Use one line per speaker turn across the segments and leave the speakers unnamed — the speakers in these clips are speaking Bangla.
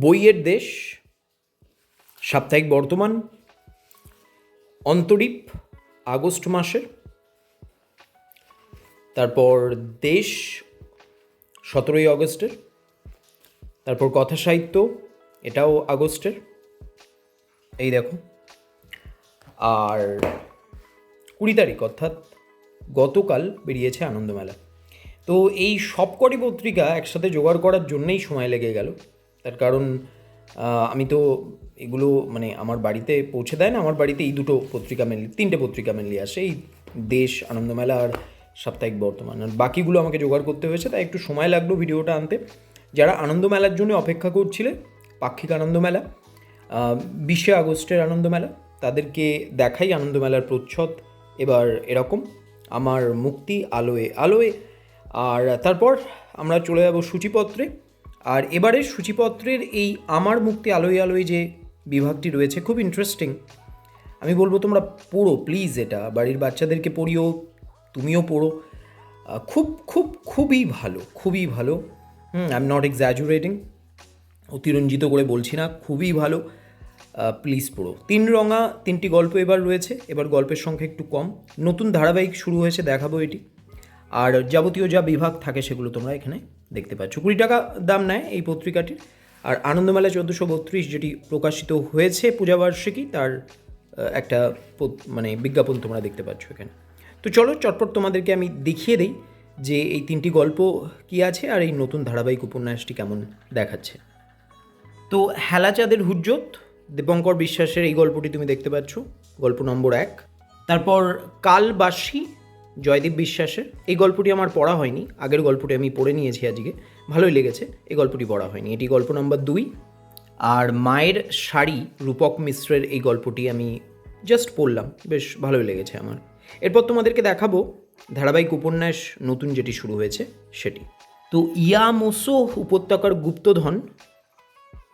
বইয়ের দেশ, সাপ্তাহিক বর্তমান, অন্তরীপ, আগস্ট মাসের। তারপর দেশ, সতেরোই আগস্টের। তারপর কথা সাহিত্য, এটাও আগস্টের। এই দেখো। আর কুড়ি তারিখ অর্থাৎ গতকাল বেরিয়েছে আনন্দমেলা। তো এই সবকটি পত্রিকা একসাথে জোগাড় করার জন্যেই সময় লেগে গেল। তার কারণ আমি তো এগুলো মানে আমার বাড়িতে পৌঁছে দেয় না, আমার বাড়িতে এই দুটো পত্রিকা মেনলি তিনটে পত্রিকা মেনলি আসে, এই দেশ, আনন্দমেলা আর সাপ্তাহিক বর্তমান। আর বাকিগুলো আমাকে জোগাড় করতে হয়েছে, তাই একটু সময় লাগল ভিডিওটা আনতে। যারা আনন্দমেলার জন্য অপেক্ষা করছিলে, পাক্ষিক আনন্দমেলা বিশে আগস্টের আনন্দমেলা, তাদেরকে দেখাই আনন্দমেলার প্রচ্ছদ। এবার এরকম, আমার মুক্তি আলোয়ে আলোয়ে। আর তারপর আমরা চলে যাব সূচিপত্রে। আর এবারের সূচিপত্রের এই আমার মুক্তি আলোয় আলোয় যে বিভাগটি রয়েছে, খুব ইন্টারেস্টিং আমি বলব তোমরা পড়ো প্লিজ এটা। বাড়ির বাচ্চাদেরকে পড়িও, তুমিও পড়ো। খুব খুব, খুবই ভালো খুবই ভালো। Hmm I am not exaggerating অতিরঞ্জিত করে বলছি না, খুবই ভালো। প্লিজ পড়ো। তিন রঙা, তিনটি গল্প এবার রয়েছে। এবার গল্পের সংখ্যা একটু কম। নতুন ধারাবাহিক শুরু হয়েছে, দেখাবো এটি। আর যাবতীয় যা বিভাগ থাকে সেগুলো তোমরা এখানে দেখতে পাচ্ছ। কুড়ি টাকা দাম নেয় এই পত্রিকাটির আর আনন্দমেলা চোদ্দোশো বত্রিশ যেটি প্রকাশিত হয়েছে পূজাবার্ষিকী তার একটা মানে বিজ্ঞাপন তোমরা দেখতে পাচ্ছ এখানে। তো চলো চটপট তোমাদেরকে আমি দেখিয়ে দিই যে এই তিনটি গল্প কি আছে আর এই নতুন ধারাবাহিক উপন্যাসটি কেমন দেখাচ্ছে। তো হেলাচাঁদের হুজ্জত দীপঙ্কর বিশ্বাসের এই গল্পটি তুমি দেখতে পাচ্ছ, গল্প নম্বর এক। তারপর কালবাসী জয়দীপ বিশ্বাসের। এই গল্পটি আমার পড়া হয়নি, আগের গল্পটি আমি পড়ে নিয়েছি আজকে। ভালোই লেগেছে, এই গল্পটি পড়া হয়নি। এটি গল্প নম্বর দুই। আর মায়ের শাড়ি রূপক মিশ্রের এই গল্পটি আমি জাস্ট পড়লাম, বেশ ভালোই লেগেছে আমার। এরপর তোমাদেরকে দেখাবো ধারাবাহিক উপন্যাস, নতুন যেটি শুরু হয়েছে, সেটি। তো ইয়ামোসো উপত্যকার গুপ্তধন,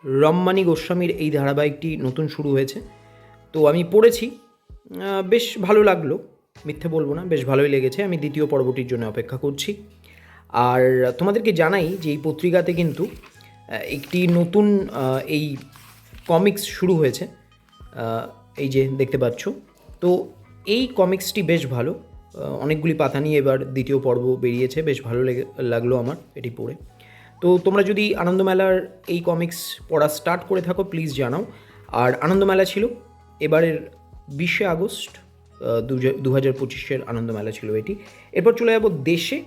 রম্মানি গোস্বামীর এই ধারাবাহিকটি নতুন শুরু হয়েছে। তো আমি পড়েছি বেশ ভালো লাগল। মিথ্যে বলব না, বেশ ভালোই লেগেছে, আমি দ্বিতীয় পর্বটির জন্য অপেক্ষা করছি। আর তোমাদেরকে জানাই যে এই পত্রিকাতে কিন্তু একটি নতুন এই কমিক্স শুরু হয়েছে এই যে দেখতে পাচ্ছ। তো এই কমিক্সটি বেশ ভালো অনেকগুলি পাতা নিয়ে এবার দ্বিতীয় পর্ব বেরিয়েছে, বেশ ভালো লেগে, লাগল আমার এটি পড়ে। তো তোমরা যদি আনন্দমেলার এই কমিক্স পড়া স্টার্ট করে থাকো, প্লিজ জানাও। আর আনন্দমেলা ছিল, এবারের বিশে আগস্ট দু হাজার পঁচিশের আনন্দমেলা ছিল এটি। এরপর চলে যাব দেশে।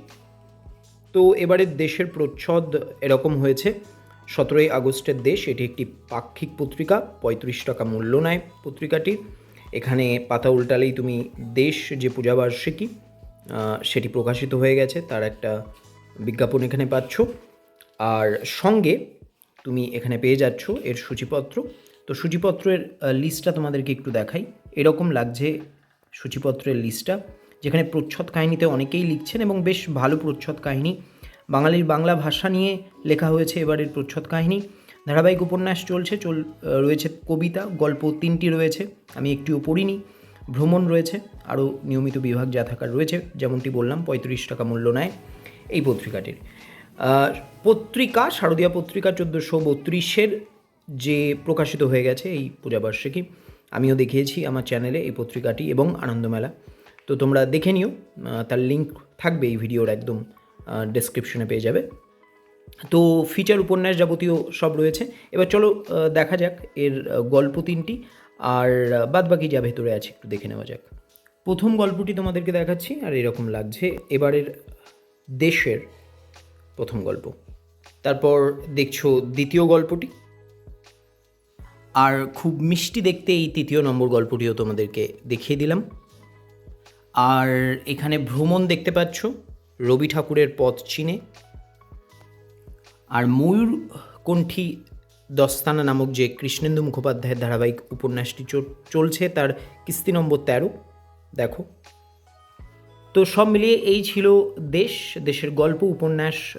তো এবারের দেশের প্রচ্ছদ এরকম হয়েছে, সতেরোই আগস্টের দেশ, এটি একটি পাক্ষিক পত্রিকা, পঁয়ত্রিশ টাকা মূল্য নেয় পত্রিকাটি। এখানে পাতা উল্টালেই তুমি দেশ, যে পূজাবার্ষিকী সেটি প্রকাশিত হয়ে গেছে, তার একটা বিজ্ঞাপন এখানে পাচ্ছ। আর সঙ্গে তুমি এখানে পেয়ে যাচ্ছ এর সূচিপত্র। তো সূচিপত্রের লিস্টটা তোমাদেরকে একটু দেখাই। এরকম লাগছে সূচিপত্রের লিস্টটা, যেখানে প্রচ্ছদ কাহিনীতে অনেকেই লিখছেন এবং বেশ ভালো প্রচ্ছদ কাহিনী। বাঙালির বাংলা ভাষা নিয়ে লেখা হয়েছে এবারের প্রচ্ছদ কাহিনী। ধারাবাহিক উপন্যাস চলছে, চল রয়েছে কবিতা, গল্প তিনটি রয়েছে, আমি একটিও পড়িনি। ভ্রমণ রয়েছে, আরও নিয়মিত বিভাগ যা থাকার রয়েছে, যেমনটি বললাম, পঁয়ত্রিশ টাকা মূল্য নেয় এই পত্রিকাটির। পত্রিকা, শারদীয়া পত্রিকা চোদ্দোশো বত্রিশের যে প্রকাশিত হয়ে গেছে এই পূজাবার্ষিকী আমিও দেখিয়েছি আমার চ্যানেলে এই পত্রিকাটি এবং আনন্দমেলা। তো তোমরা দেখে নিও তার লিঙ্ক থাকবে এই ভিডিওর একদম ডেসক্রিপশনে পেয়ে যাবে। তো ফিচার উপন্যাস যাবতীয় সব রয়েছে। এবার চলো দেখা যাক এর গল্প তিনটি। আর বাদ বাকি যা ভেতরে আছে একটু দেখে নেওয়া যাক। প্রথম গল্পটি তোমাদেরকে দেখাচ্ছি, আর এরকম লাগছে এবারের দেশের প্রথম গল্প। তারপর দেখছ দ্বিতীয় গল্পটি। আর খুব মিষ্টি দেখতে এই তৃতীয় নম্বর গল্পটিও তোমাদেরকে দেখিয়ে দিলাম। আর এখানে ভ্রমণ দেখতে পাচ্ছ, রবি ঠাকুরের পথ চিনে। আর ময়ূর কণ্ঠী দস্তানা নামক যে কৃষ্ণেন্দু মুখোপাধ্যায়ের ধারাবাহিক উপন্যাসটি চল- চলছে, তার কিস্তি নম্বর তেরো, দেখো। তো সব মিলিয়ে এই ছিল দেশ, দেশের গল্প, উপন্যাস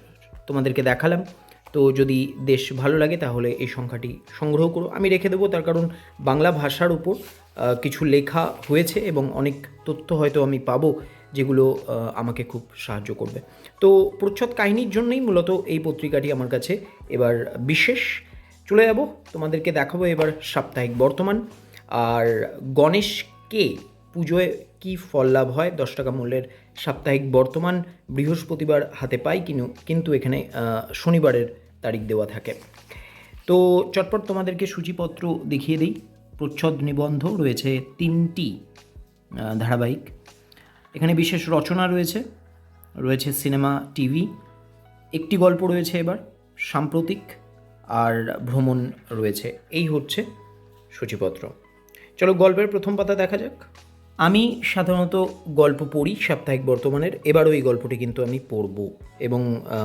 তোমাদেরকে দেখালাম। তো যদি দেশ ভালো লাগে তাহলে এই সংখ্যাটি সংগ্রহ করো। আমি রেখে দেবো তার কারণ বাংলা ভাষার উপর কিছু লেখা হয়েছে এবং অনেক তথ্য হয়তো আমি পাবো যেগুলো আমাকে খুব সাহায্য করবে। তো প্রচ্ছদ কাহিনীর জন্যই মূলত এই পত্রিকাটি আমার কাছে এবার বিশেষ। চলে যাব, তোমাদেরকে দেখাবো এবার সাপ্তাহিক বর্তমান। আর গণেশকে পুজোয় কি ফল লাভ হয়, দশ টাকা মূল্যের সাপ্তাহিক বর্তমান বৃহস্পতিবার হাতে পাই কিনু, কিন্তু এখানে শনিবারের তারিখ দেওয়া থাকে। তো চটপট তোমাদেরকে সূচিপত্র দেখিয়ে দিই। প্রচ্ছদ নিবন্ধ রয়েছে তিনটি ধারাবাহিক। এখানে বিশেষ রচনা রয়েছে রয়েছে সিনেমা, টিভি। একটি গল্প রয়েছে এবার, সাম্প্রতিক, আর ভ্রমণ রয়েছে। এই হচ্ছে সূচিপত্র। চলো গল্পের প্রথম পাতা দেখা যাক। আমি সাধারণত গল্প পড়ি সাপ্তাহিক বর্তমানের। এবারও এই গল্পটি কিন্তু আমি পড়ব এবং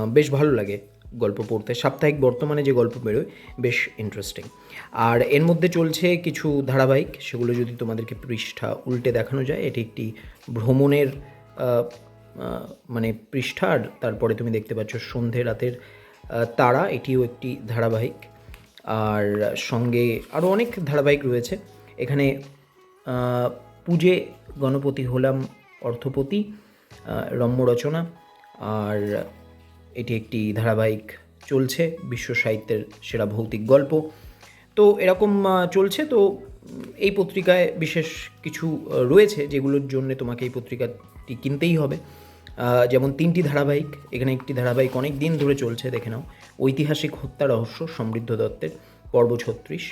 বেশ ভালো লাগে। গল্প পড়তে। সাপ্তাহিক বর্তমানে যে গল্প বেরোয়, বেশ ইন্টারেস্টিং আর এর মধ্যে চলছে কিছু ধারাবাহিক, সেগুলো যদি তোমাদেরকে পৃষ্ঠা উল্টে দেখানো যায়, এটি একটি ভ্রমণের মানে পৃষ্ঠা। আর তারপরে তুমি দেখতে পাচ্ছ সন্ধে রাতের তারা, এটিও একটি ধারাবাহিক। আর সঙ্গে আরও অনেক ধারাবাহিক রয়েছে। এখানে পূজে গণপতি হলাম অর্থপতি রম্য রচনা। আর এটি একটি ধারাবাহিক চলছে, বিশ্ব সাহিত্যের সেরা ভৌতিক গল্প। তো এরকম চলছে, তো এই পত্রিকায় বিশেষ কিছু রয়েছে যেগুলোর জন্য তোমাকে এই পত্রিকাটি কিনতেই হবে। যেমন তিনটি ধারাবাহিক, এখানে একটি ধারাবাহিক অনেক দিন ধরে চলছে, দেখে নাও। ঐতিহাসিক হত্যা, রহস্য, সমৃদ্ধ দত্তের পর্ব ছত্রিশ।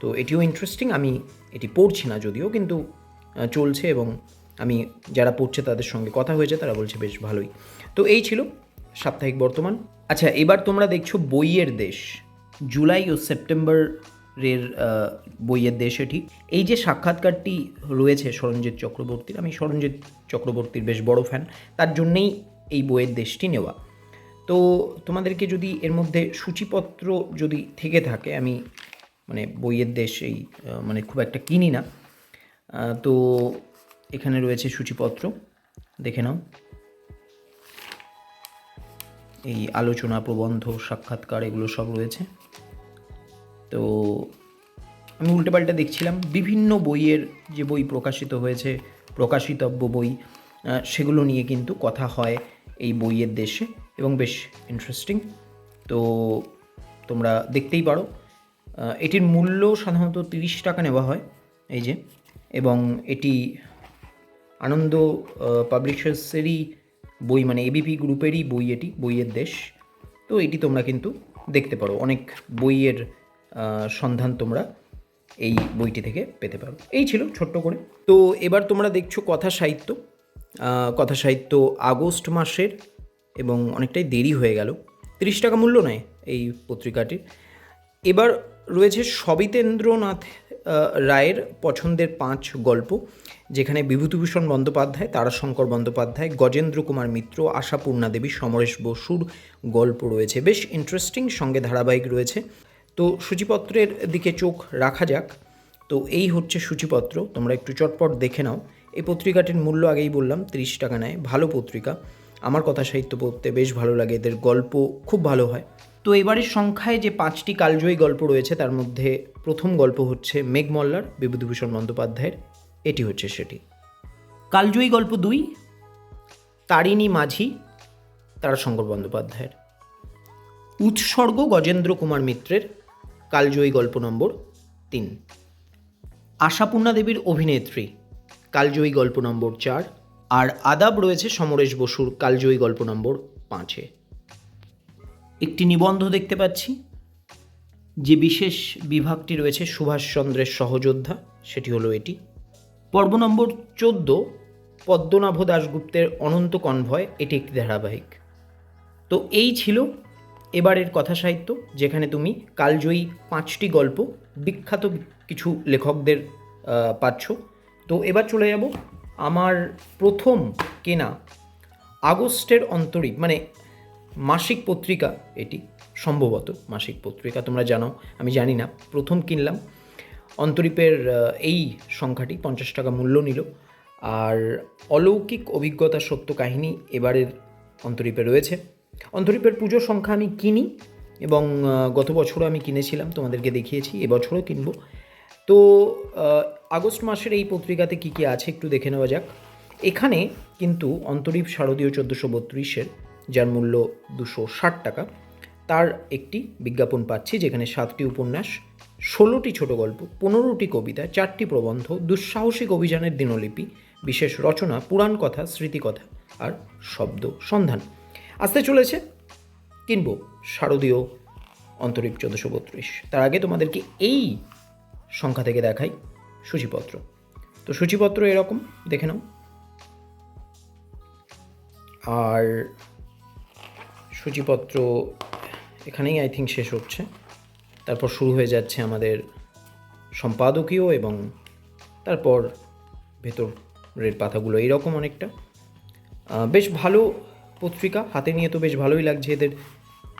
তো এটিও ইন্টারেস্টিং আমি এটি পড়ছি না যদিও, কিন্তু চলছে এবং আমি যারা পড়ছে তাদের সঙ্গে কথা হয়েছে, তারা বলছে বেশ ভালোই। তো এই ছিল সাপ্তাহিক বর্তমান। আচ্ছা এবার তোমরা দেখছ বইয়ের দেশ। জুলাই ও সেপ্টেম্বরের বইয়ের দেশ এটি। এই যে সাক্ষাৎকারটি রয়েছে সরঞ্জিৎ চক্রবর্তীর, আমি সরঞ্জিৎ চক্রবর্তীর বেশ বড় ফ্যান তার জন্যেই এই বইয়ের দেশটি নেওয়া। তো তোমাদেরকে যদি এর মধ্যে সূচিপত্র যদি থেকে থাকে, আমি মানে বইয়ের দেশ এই মানে খুব একটা কিনি না। তো এখানে রয়েছে সূচিপত্র, দেখে নাও। এই আলোচনা, প্রবন্ধ, সাক্ষাৎকার, এগুলো সব রয়েছে। তো আমি উল্টেপাল্টা দেখছিলাম, বিভিন্ন বইয়ের যে বই প্রকাশিত হয়েছে, প্রকাশিতব্য বই সেগুলো নিয়ে কিন্তু কথা হয় এই বইয়ের দেশে, এবং বেশ ইন্টারেস্টিং তো তোমরা দেখতেই পারো এটির মূল্য সাধারণত তিরিশ টাকা নেওয়া হয়, এই যে, এবং এটি আনন্দ পাবলিশার্সেরই বই মানে এবিপি গ্রুপেরই বই এটি, বইয়ের দেশ। তো এটি তোমরা কিন্তু দেখতে পারো। অনেক বইয়ের সন্ধান তোমরা এই বইটি থেকে পেতে পারো। এই ছিল ছোট্ট করে। তো এবার তোমরা দেখছ কথা সাহিত্য। কথা সাহিত্য আগস্ট মাসের এবং অনেকটাই দেরি হয়ে গেল। তিরিশ টাকা মূল্য নেয় এই পত্রিকাটির। এবার রয়েছে সবিতেন্দ্রনাথ রায়ের পছন্দের পাঁচ গল্প, যেখানে বিভূতিভূষণ বন্দ্যোপাধ্যায়, তারাশঙ্কর বন্দ্যোপাধ্যায়, গজেন্দ্র কুমার মিত্র, আশাপূর্ণা দেবী, সমরেশ বসুর গল্প রয়েছে। বেশ ইন্টারেস্টিং সঙ্গে ধারাবাহিক রয়েছে। তো সূচিপত্রের দিকে চোখ রাখা যাক। তো এই হচ্ছে সূচিপত্র। তোমরা একটু চটপট দেখে নাও। এই পত্রিকাটির মূল্য আগেই বললাম, তিরিশ টাকা নেয়। ভালো পত্রিকা। আমার কথা সাহিত্য পড়তে বেশ ভালো লাগে। এদের গল্প খুব ভালো হয়। তো এবারের সংখ্যায় যে পাঁচটি কালজয়ী গল্প রয়েছে, তার মধ্যে প্রথম গল্প হচ্ছে মেঘমল্লার বিভূতিভূষণ বন্দ্যোপাধ্যায়ের। এটি হচ্ছে সেটি। কালজয়ী গল্প দুই, তারিণী মাঝি, তারাশঙ্কর বন্দ্যোপাধ্যায়ের। উৎসর্গ গজেন্দ্র কুমার মিত্রের কালজয়ী গল্প নম্বর তিন। আশাপূর্ণা দেবীর অভিনেত্রী, কালজয়ী গল্প নম্বর চার। আর আদাব রয়েছে সমরেশ বসুর কালজয়ী গল্প নম্বর পাঁচে। একটি নিবন্ধ দেখতে পাচ্ছি, যে বিশেষ বিভাগটি রয়েছে সুভাষচন্দ্রের সহযোদ্ধা, সেটি হলো এটি। পর্ব নম্বর চোদ্দ, পদ্মনাভ দাশগুপ্তের অনন্ত কনভয়, এটি একটি ধারাবাহিক। তো এই ছিল এবারের কথা সাহিত্য, যেখানে তুমি কালজয়ী পাঁচটি গল্প, বিখ্যাত কিছু লেখকদের পাচ্ছ। তো এবার চলে যাব আমার প্রথম কেনা আগস্টের অন্তরীপ মানে মাসিক পত্রিকা এটি, সম্ভবত মাসিক পত্রিকা, তোমরা জানো, আমি জানি না, প্রথম কিনলাম। অন্তরীপের এই সংখ্যাটি পঞ্চাশ টাকা মূল্য নিল। আর অলৌকিক অভিজ্ঞতা সত্য কাহিনী এবারের অন্তরীপে রয়েছে। অন্তরীপের পুজো সংখ্যা আমি কিনি এবং গত বছরও আমি কিনেছিলাম, তোমাদেরকে দেখিয়েছি, এবছরও কিনব। তো আগস্ট মাসের এই পত্রিকাতে কী কী আছে একটু দেখে নেওয়া যাক। এখানে কিন্তু অন্তরীপ শারদীয় চোদ্দোশো বত্রিশের যার মূল্য দুশো ষাট টাকা, তার একটি বিজ্ঞাপন পাচ্ছি যেখানে সাতটি উপন্যাস, ষোলোটি ছোট গল্প, পনেরোটি কবিতা, চারটি প্রবন্ধ, দুঃসাহসিক অভিযানের দিনলিপি, বিশেষ রচনা, পুরাণ কথা স্মৃতিকথা আর শব্দ সন্ধান। আসতে চলেছে কিনব শারদীয় অন্তরিক চোদ্দশো বত্রিশ। তার আগে তোমাদেরকে এই সংখ্যা থেকে দেখাই সূচিপত্র। তো সূচিপত্র এরকম, দেখে নাও। আর সূচিপত্র এখানেই আই থিঙ্ক শেষ হচ্ছে। তারপর শুরু হয়ে যাচ্ছে আমাদের সম্পাদকীয় এবং তারপর ভেতরের পাতাগুলো, এইরকম অনেকটা। বেশ ভালো পত্রিকা, হাতে নিয়ে তো বেশ ভালোই লাগছে এদের।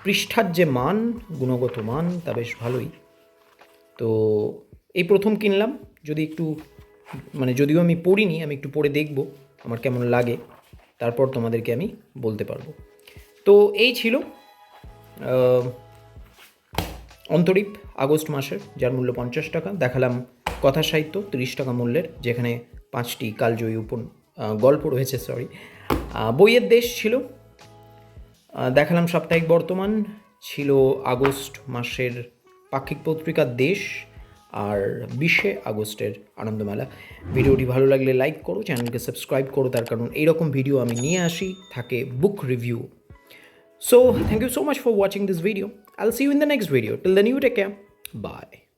পৃষ্ঠার যে মান, গুণগত মান, তা বেশ ভালোই। তো এই প্রথম কিনলাম, যদি একটু মানে যদিও আমি পড়িনি, আমি একটু পড়ে দেখব, আমার কেমন লাগে। তারপর তোমাদেরকে আমি বলতে পারব। তো এই ছিল অন্তরীপ আগস্ট মাসের, যার মূল্য পঞ্চাশ টাকা। দেখালাম কথা সাহিত্য, তিরিশ টাকা মূল্যের, যেখানে পাঁচটি কালজয়ী উপন গল্প রয়েছে সরি বইয়ের দেশ ছিল দেখালাম সাপ্তাহিক বর্তমান, ছিল আগস্ট মাসের পাক্ষিক পত্রিকা দেশ আর বিশে আগস্টের আনন্দমেলা। ভিডিওটি ভালো লাগলে লাইক করো চ্যানেলকে সাবস্ক্রাইব করো, তার কারণ এইরকম ভিডিও আমি নিয়ে আসি, থাকে book review So, thank you so much for watching this video. I'll see you in the next video. Till then, you take care. Bye.